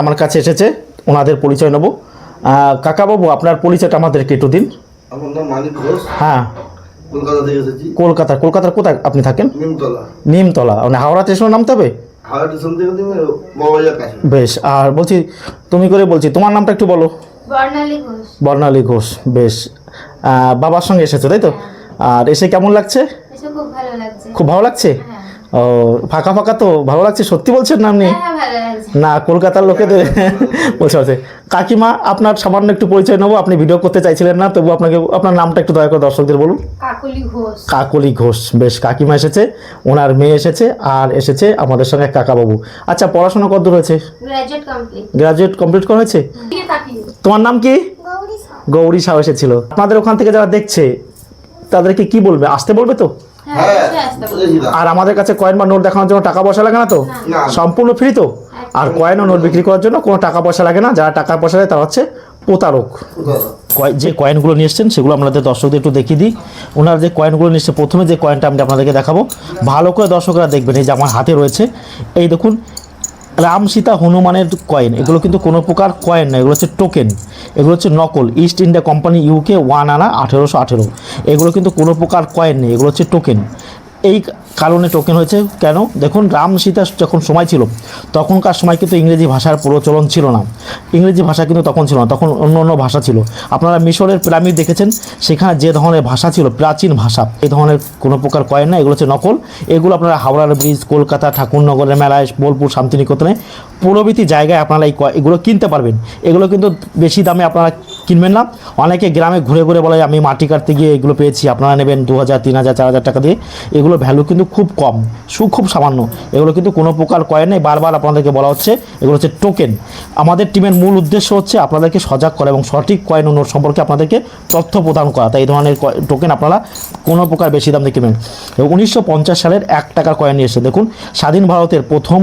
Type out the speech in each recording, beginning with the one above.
আমার কাছে এসেছে ওনাদের পরিচয় নেব। কাকাবাবু আপনার পরিচয়টা আমাদেরকে একটু দিন। আমার নাম মানিক ঘোষ। হ্যাঁ। কলকাতা থেকে এসেছি। কলকাতা কলকাতার কোথায় আপনি থাকেন? নিমতলা। নিমতলা মানে হাওড়া স্টেশনে নামতে হবে হাওড়া স্টেশন থেকে তুমি বেশ আর বলছি তুমি করে বলছি তোমার নামটা একটু বলো। বর্ণালী ঘোষ। বর্ণালী ঘোষ বেশ। বাবার সঙ্গে এসেছ তাই তো? আর এসে কেমন লাগছে? খুব ভালো লাগছে। খুব ভালো লাগছে? হ্যাঁ ও ফাঁকা ফাঁকা তো ভালো লাগছে সত্যি বলছেন না আপনি? হ্যাঁ হ্যাঁ না কলকাতার লোকেদের বলছে বলছে কাকিমা আপনার সামান্য একটু পরিচয় নেব আপনি ভিডিও করতে চাইছিলেন না তবু আপনাকে আপনার নামটা একটু দয়া করে দর্শকদের বলুন। কাকলি ঘোষ। বেশ কাকিমা এসেছে ওনার মেয়ে এসেছে আর এসেছে আমাদের সঙ্গে কাকাবাবু। আচ্ছা পড়াশোনা কত হয়েছে? গ্রাজুয়েট কমপ্লিট করা হয়েছে? তোমার নাম কি? গৌরী সাউ এসেছিল। আপনাদের ওখান থেকে যারা দেখছে তাদেরকে কি বলবে? আসতে বলবে তো? হ্যাঁ হ্যাঁ আর আমাদের কাছে কয়েন বা নোট দেখানোর জন্য টাকা পয়সা লাগে না তো? সম্পূর্ণ ফ্রি তো? আর কয়েন ও নোট বিক্রি করার জন্য কোনো টাকা পয়সা লাগে না। যারা টাকা পয়সা দেয় তারা হচ্ছে প্রতারক। যে কয়েনগুলো নিয়ে এসছেন সেগুলো আপনাদের দর্শকদের একটু দেখিয়ে দিই। ওনারা যে কয়েনগুলো নিয়ে এসছে প্রথমে যে কয়েনটা আমি আপনাদেরকে দেখাবো ভালো করে দর্শকরা দেখবেন এই যে আমার হাতে রয়েছে। এই দেখুন রাম সীতা হনুমানের কয়েন এগুলো কিন্তু কোনো প্রকার কয়েন না, এগুলো হচ্ছে টোকেন এগুলো হচ্ছে নকল East India Company UK one anna আঠেরোশো আঠেরো, এগুলো কিন্তু কোনো প্রকার কয়েন নেই, এগুলো হচ্ছে টোকেন এই কারণে টোকেন হয়েছে। কেন? দেখুন, রাম সীতা যখন সময় ছিল, তখনকার সময় কিন্তু ইংরেজি ভাষার প্রচলন ছিল না। ইংরেজি ভাষা কিন্তু তখন ছিল না, তখন অন্য অন্য ভাষা ছিল। আপনারা মিশরের পিরামিড দেখেছেন, সেখানে যে ধরনের ভাষা ছিল, প্রাচীন ভাষা এই ধরনের কোনো প্রকার কয়েন না এগুলো হচ্ছে নকল। এগুলো আপনারা হাওড়ার ব্রিজ, কলকাতা, ঠাকুরনগরের মেলায়, বোলপুর, শান্তিনিকেতনে প্রভৃতি জায়গায় আপনারা এই এগুলো কিনতে পারবেন। এগুলো কিন্তু বেশি দামে আপনারা কিনবেন না। অনেকে গ্রামে ঘুরে ঘুরে বলে, আমি মাটি কাটতে গিয়ে এগুলো পেয়েছি, আপনারা নেবেন দু হাজার তিন হাজার চার হাজার টাকা দিয়ে। এগুলো ভ্যালু কিন্তু খুব কম, সু খুব সামান্য। এগুলো কিন্তু কোনো প্রকার কয়েন নেই। বারবার আপনাদেরকে বলা হচ্ছে, এগুলো হচ্ছে টোকেন আমাদের টিমের মূল উদ্দেশ্য হচ্ছে আপনাদেরকে সজাগ করা এবং সঠিক কয়েন ও নোট সম্পর্কে আপনাদেরকে তথ্য প্রদান করা। তাই এই ধরনের টোকেন আপনারা কোনো প্রকার বেশি দাম দিয়ে কিনবেন উনিশশো পঞ্চাশ সালের এক টাকার কয়েন নিয়ে এসে দেখুন, স্বাধীন ভারতের প্রথম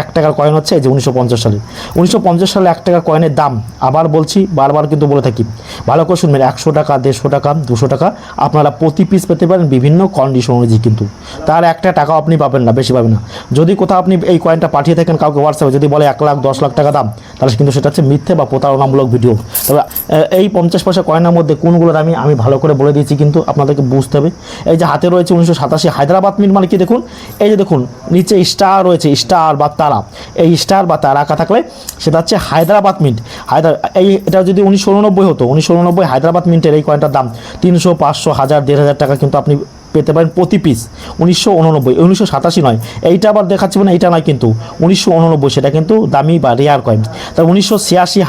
এক টাকার কয়েন হচ্ছে এই যে উনিশশো পঞ্চাশ সালে। উনিশশো পঞ্চাশ সালে এক টাকার কয়েনের দাম, আবার বলছি, বারবার কিন্তু বলে থাকি। ভালো করে শুনবেন, একশো টাকা, দেড়শো টাকা, দুশো টাকা, আপনারা প্রতি পিস পেতে পারেন বিভিন্ন কন্ডিশন অনুযায়ী কিন্তু। তার একটা টাকাও আপনি পাবেন না, বেশি পাবেন না। যদি কোথাও আপনি এই কয়েনটা পাঠিয়ে থাকেন কাউকে হোয়াটসঅ্যাপে যদি বলে এক লাখ, দশ লাখ টাকা দাম, তাহলে কিন্তু সেটা হচ্ছে মিথ্যে বা প্রতারণামূলক ভিডিও তবে এই পঞ্চাশ পয়সা কয়েনের মধ্যে কোনগুলোর আমি আমি ভালো করে বলে দিয়েছি কিন্তু আপনাদেরকে বুঝতে হবে। এই যে হাতে রয়েছে উনিশশো সাতাশি হায়দ্রাবাদ মিট মানে কি দেখুন। এই যে দেখুন, নিচে স্টার রয়েছে স্টার বা তারা। এই স্টার বা তারা আঁকা থাকলে সেটা হচ্ছে হায়দ্রাবাদ মিন্ট হায়দ্রা এই এটা যদি উনিশশো উননব্বই হতো, উনিশশো উননব্বই হায়দ্রাবাদ মিন্টের এই কয়েনটার দাম তিনশো পাঁচশো, হাজার, দেড় হাজার টাকা কিন্তু আপনি পেতে পারেন প্রতি পিস উনিশশো উননব্বই উনিশশো সাতাশি নয়। এইটা আবার দেখাচ্ছি মানে এইটা নয় কিন্তু, উনিশশো উননব্বই সেটা কিন্তু দামি বা রেয়ার কয়েন তার উনিশশো ছিয়াশি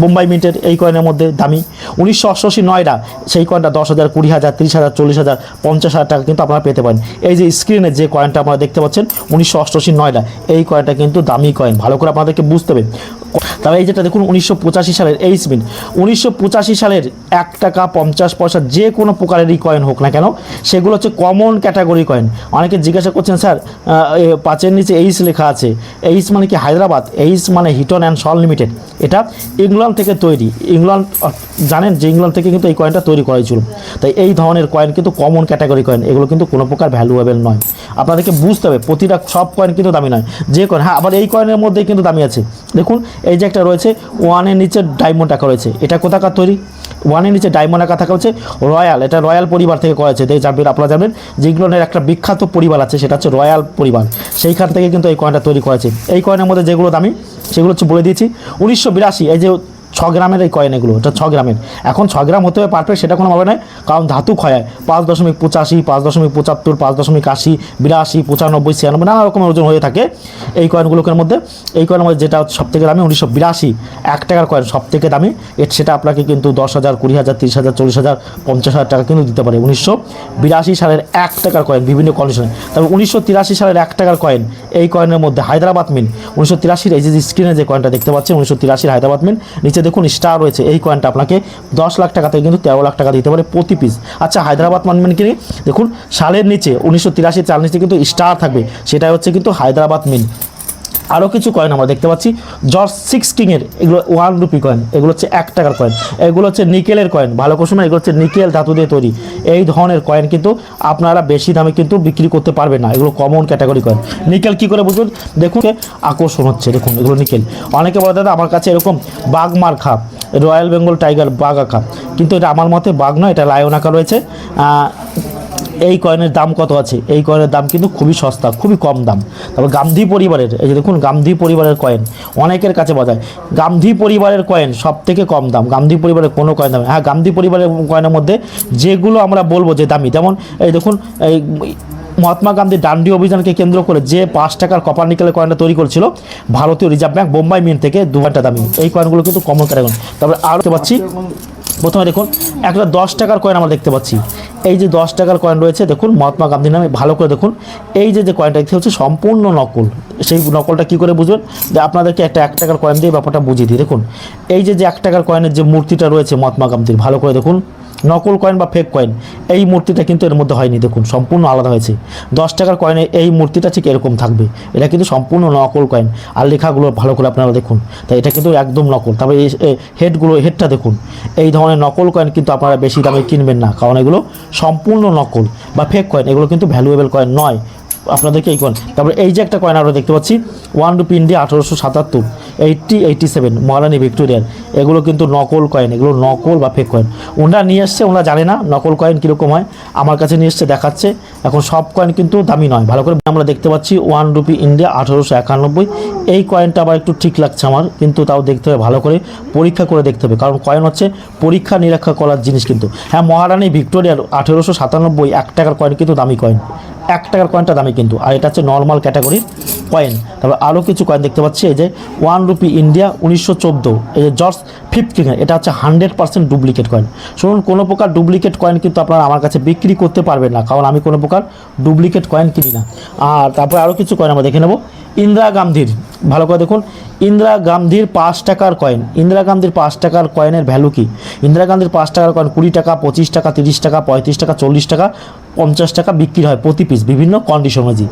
বোম্বাই মিন্টের এই কয়েনের মধ্যে দামি। উনিশশো অষ্টআশি নয়টা সেই কয়েনটা দশ হাজার, কুড়ি হাজার, তিরিশ হাজার, চল্লিশ হাজার, পঞ্চাশ হাজার টাকা কিন্তু আপনারা পেতে পারেন। এই যে স্ক্রিনে যে কয়েনটা আপনারা দেখতে পাচ্ছেন, উনিশশো অষ্টআশি নয়টা এই কয়েনটা কিন্তু দামি কয়েন ভালো করে আপনাদেরকে বুঝতে হবে। তবে এই যেটা দেখুন, উনিশশো পঁচাশি সালের এই স্পিন উনিশশো পঁচাশি সালের এক টাকা পঞ্চাশ পয়সা যে কোনো প্রকারেরই কয়েন হোক না কেন, সেগুলো হচ্ছে কমন ক্যাটাগরি কয়েন অনেকে জিজ্ঞাসা করছেন, স্যার পাঁচের নিচে এইচ লেখা আছে। এইচ মানে কি হায়দ্রাবাদ? এইচ মানে হিটন অ্যান্ড সল লিমিটেড। এটা ইংল্যান্ড থেকে তৈরি। ইংল্যান্ড জানেন যে ইংল্যান্ড থেকে কিন্তু এই কয়েনটা তৈরি করা হয়েছিল তাই এই ধরনের কয়েন কিন্তু কমন ক্যাটাগরি কয়েন এগুলো কিন্তু কোনো প্রকার ভ্যালুয়েবল নয়। আপনাদেরকে বুঝতে হবে, প্রতিটা সব কয়েন কিন্তু দামি নয়। যে কয়েন হ্যাঁ আবার এই কয়েনের মধ্যেই কিন্তু দামি আছে। দেখুন, এই যে একটা রয়েছে, ওয়ানের নিচে ডায়মন্ড আঁকা রয়েছে। এটা কোথাকার তৈরি? ওয়ানের নিচে ডায়মন্ড আঁকা থাকা হচ্ছে রয়্যাল এটা রয়্যাল পরিবার থেকে করা হয়েছে। তাই যাবেন আপনারা জানবেন যে ইংল্যান্ডের একটা বিখ্যাত পরিবার আছে, সেটা হচ্ছে রয়্যাল পরিবার। সেইখান থেকে কিন্তু এই কয়েনটা তৈরি করেছে এই কয়েনের মধ্যে যেগুলো দামি সেগুলো হচ্ছে বলে দিয়েছি। উনিশশো বিরাশি এই যে ছ গ্রামের এই কয়েন এগুলো, এটা ছ গ্রামের। এখন ছ গ্রাম হতে হবে পারফেক্ট সেটা কোনো ভাবে নয়, কারণ ধাতু ক্ষয়, পাঁচ দশমিক পঁচাশি, পাঁচ দশমিক পঁচাত্তর, পাঁচ দশমিক আশি, বিরাশি, পঁচানব্বই, ছিয়ানব্বই, নানা রকমের ওজন হয়ে থাকে এই কয়েনগুলোর মধ্যে। এই কয়েনের মধ্যে যেটা সব থেকে দামি উনিশশো বিরাশি, এক টাকার কয়েন সব থেকে দামি। এর সেটা আপনাকে কিন্তু দশ হাজার, কুড়ি হাজার, তিরিশ হাজার, চল্লিশ হাজার, পঞ্চাশ হাজার টাকা কিন্তু দিতে পারে। উনিশশো বিরাশি সালের এক টাকার কয়েন বিভিন্ন কন্ডিশনে তবে উনিশশো তিরাশি সালের এক টাকার কয়েন এই কয়েনের মধ্যে হায়দ্রাবাদ মিন উনিশশো তিরাশির এই যে স্ক্রিনে যে কয়েনটা দেখতে পাচ্ছেন, উনিশশো তিরাশির হায়দ্রাবাদ মিন নিচে দেখুন স্টার রয়েছে। এই কয়েনটা আপনাকে দশ লাখ টাকা থেকে কিন্তু তেরো লাখ টাকা দিতে পারে প্রতি পিস আচ্ছা হায়দ্রাবাদ মানবেন কি দেখুন, সালের নিচে, উনিশশো তিরাশি চাল নিচে কিন্তু স্টার থাকবে। সেটাই হচ্ছে কিন্তু হায়দ্রাবাদ মিন আরও কিছু কয়েন আমরা দেখতে পাচ্ছি। জর্জ সিক্স কিংয়ের এগুলো ওয়ান রুপি কয়েন এগুলো হচ্ছে এক টাকার কয়েন এগুলো হচ্ছে নিকেলের কয়েন ভালো কুসুম, এগুলো হচ্ছে নিকেল ধাতু দিয়ে তৈরি। এই ধরনের কয়েন কিন্তু আপনারা বেশি দামে কিন্তু বিক্রি করতে পারবেন না, এগুলো কমন ক্যাটাগরি কয়েন নিকেল কি করে বুঝুন? দেখুন আকর্ষণ হচ্ছে, দেখুন, এগুলো নিকেল অনেকে বলে, দাদা, আমার কাছে এরকম বাঘমার খাপ, রয়্যাল বেঙ্গল টাইগার বাঘ আঁকা কিন্তু এটা আমার মতে বাঘ নয়, এটা লায়ন আঁকা রয়েছে। এই কয়েনের দাম কত আছে? এই কয়েনের দাম কিন্তু খুবই সস্তা, খুবই কম দাম। তারপর গান্ধী পরিবারের, এই যে দেখুন গান্ধী পরিবারের কয়েন, অনেকের কাছে বাজায় গান্ধী পরিবারের কয়েন সব থেকে কম দাম। গান্ধী পরিবারের কোনো কয়েন দাম হ্যাঁ গান্ধী পরিবারের কয়েনের মধ্যে যেগুলো আমরা বলব যে দামি, যেমন এই দেখুন, এই মহাত্মা গান্ধীর ডান্ডি অভিযানকে কেন্দ্র করে যে পাঁচ টাকার কপার নিকেলের কয়েনটা তৈরি করেছিল, ভারতীয় রিজার্ভ ব্যাঙ্ক বোম্বাই মিন্ট থেকে দু ঘণ্টা দামি। এই কয়েনগুলো কিন্তু কমন ক্যাটাগরি তারপরে আরও পাচ্ছি প্রথমে দেখুন একটা দশ টাকার কয়েন আমরা দেখতে পাচ্ছি। এই যে দশ টাকার কয়েন রয়েছে, দেখুন, মহাত্মা গান্ধীর নামে ভালো করে দেখুন, এই যে যে কয়েনটা দেখতে হচ্ছে সম্পূর্ণ নকল। সেই নকলটা কী করে বুঝবেন? যে আপনাদেরকে একটা এক টাকার কয়েন দিয়ে ব্যাপারটা বুঝিয়ে দিই। দেখুন, এই যে যে এক টাকার কয়েনের যে মূর্তিটা রয়েছে মহাত্মা গান্ধীর, ভালো করে দেখুন। নকল কয়েন বা ফেক কয়েন এই মূর্তিটা কিন্তু এর মধ্যে হয়নি। দেখুন, সম্পূর্ণ আলাদা হয়েছে। দশ টাকার কয়েনে এই মূর্তিটা ঠিক এরকম থাকবে। এটা কিন্তু সম্পূর্ণ নকল কয়েন আর লেখাগুলো ভালো করে আপনারা দেখুন। তাই এটা কিন্তু একদম নকল। তবে এই হেডগুলো হেডটা দেখুন। এই ধরনের নকল কয়েন কিন্তু আপনারা বেশি দামে কিনবেন না। কারণ এগুলো সম্পূর্ণ নকল বা ফেক কয়েন এগুলো কিন্তু ভ্যালুয়েবল কয়েন নয়। আপনাদেরকে এই কয়েন তারপরে এই যে একটা কয়েন আমরা দেখতে পাচ্ছি ওয়ান রুপি ইন্ডিয়া আঠারোশো সাতাত্তর এইটটি এইটটি সেভেন মহারানী ভিক্টোরিয়ার এগুলো কিন্তু নকল কয়েন এগুলো নকল বা ফেক কয়েন ওনারা নিয়ে এসছে, ওনারা জানে না নকল কয়েন কীরকম হয়। আমার কাছে নিয়ে এসছে, দেখাচ্ছে। এখন সব কয়েন কিন্তু দামি নয়। ভালো করে আমরা দেখতে পাচ্ছি ওয়ান রুপি ইন্ডিয়া আঠারোশো একানব্বই, এই কয়েনটা আবার একটু ঠিক লাগছে আমার, কিন্তু তাও দেখতে হবে, ভালো করে পরীক্ষা করে দেখতে হবে। কারণ কয়েন হচ্ছে পরীক্ষা নিরীক্ষা করার জিনিস কিন্তু। হ্যাঁ মহারানী ভিক্টোরিয়ার আঠেরোশো সাতানব্বই, এক টাকার কয়েন কিন্তু দামি কয়েন এক টাকার কয়েনটা দামি কিন্তু। আর এটা হচ্ছে নর্মাল ক্যাটাগরির কয়েন তারপর আরও কিছু কয়েন দেখতে পাচ্ছি, এই যে ওয়ান রুপি ইন্ডিয়া উনিশশো চোদ্দ। এই যে জর্জ ফিফথ এটা হচ্ছে হান্ড্রেড পার্সেন্ট ডুপ্লিকেট কয়েন শুনুন, কোনো প্রকার ডুপ্লিকেট কয়েন কিন্তু আপনারা আমার কাছে বিক্রি করতে পারবেন না, কারণ আমি কোনো প্রকার ডুপ্লিকেট কয়েন কিনি না। আর তারপরে আরও কিছু কয়েন আমরা দেখে নেব। ইন্দিরা গান্ধীর, ভালো করে দেখুন, ইন্দিরা গান্ধীর পাঁচ টাকার কয়েন ইন্দিরা গান্ধীর পাঁচ টাকার কয়েনের ভ্যালু কি? ইন্দিরা গান্ধীর পাঁচ টাকার কয়েন কুড়ি টাকা, পঁচিশ টাকা, তিরিশ টাকা, পঁয়ত্রিশ টাকা, চল্লিশ টাকা পঞ্চাশ টাকা বিক্রি হয় প্রতি পিস বিভিন্ন কন্ডিশন অনুযায়ী।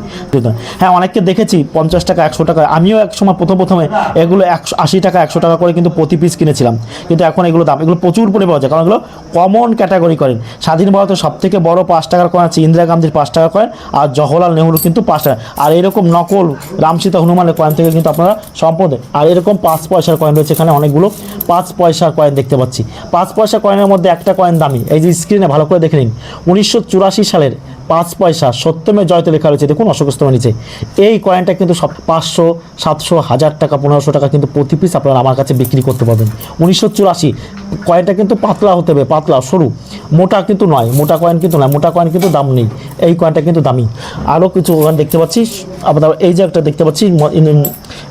হ্যাঁ অনেককে দেখেছি, পঞ্চাশ টাকা, একশো টাকা, আমিও এক সময় প্রথম প্রথমে এগুলো একশো, আশি টাকা, একশো টাকা করে কিন্তু প্রতি পিস কিনেছিলাম। কিন্তু এখন এগুলো দাম, এগুলো প্রচুর পরিমাণে পাওয়া যায় কারণ এগুলো কমন ক্যাটাগরি করেন। স্বাধীন ভারতের সব থেকে বড় পাঁচ টাকার কয়েন আছে ইন্দিরা গান্ধীর পাঁচ টাকা কয়েন, আর জওহরলাল নেহরু কিন্তু পাঁচ টাকা। আর এরকম নকল রামসীতা হনুমানের কয়েন থেকে কিন্তু আপনারা সম্পদ আর এরকম পাঁচ পয়সার কয়েন রয়েছে, এখানে অনেকগুলো পাঁচ পয়সার কয়েন দেখতে পাচ্ছি। পাঁচ পয়সা কয়েনের মধ্যে একটা কয়েন দামি, এই যে স্ক্রিনে ভালো করে দেখে নিন। উনিশশো চুরাশি সালের পাঁচ পয়সা সত্যমে জয়তে লেখা রয়েছে। দেখুন অশোক স্তম্ভের নিচে। এই কয়েনটা কিন্তু সব পাঁচশো, সাতশো, হাজার টাকা, পনেরোশো টাকা কিন্তু প্রতি পিস আপনারা আমার কাছে বিক্রি করতে পারবেন। উনিশশো চুরাশি কয়েনটা কিন্তু পাতলা হতে হবে, পাতলা, সরু। মোটা কিন্তু নয়, মোটা কয়েন কিন্তু নয়, মোটা কয়েন কিন্তু দাম নেই। এই কয়েনটা কিন্তু দামি। আরও কিছু কয়েন দেখতে পাচ্ছি, আপনার এই যে একটা দেখতে পাচ্ছি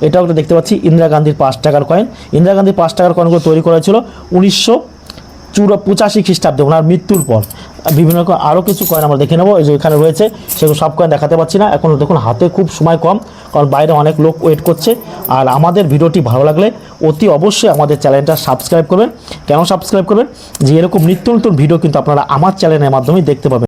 এটাও একটা দেখতে পাচ্ছি, ইন্দিরা গান্ধীর পাঁচ টাকার কয়েন ইন্দিরা গান্ধীর পাঁচ টাকার কয়েনগুলো তৈরি করা হয়েছিল উনিশশো চুরা পঁচাশি খ্রিস্টাব্দে, ওনার মৃত্যুর পর। বিভিন্ন রকম আরও কিছু কয়েন আমরা দেখে নেব। এই যে এখানে রয়েছে, সেগুলো সব কয়েন দেখাতে পাচ্ছি না। এখন দেখুন, হাতে খুব সময় কম, কারণ বাইরে অনেক লোক ওয়েট করছে। আর আমাদের ভিডিওটি ভালো লাগলে অতি অবশ্যই আমাদের চ্যানেলটা সাবস্ক্রাইব করবেন। কেন সাবস্ক্রাইব করবেন? যে এরকম নিত্য নতুন ভিডিও কিন্তু আপনারা আমার চ্যানেলের মাধ্যমেই দেখতে পাবেন।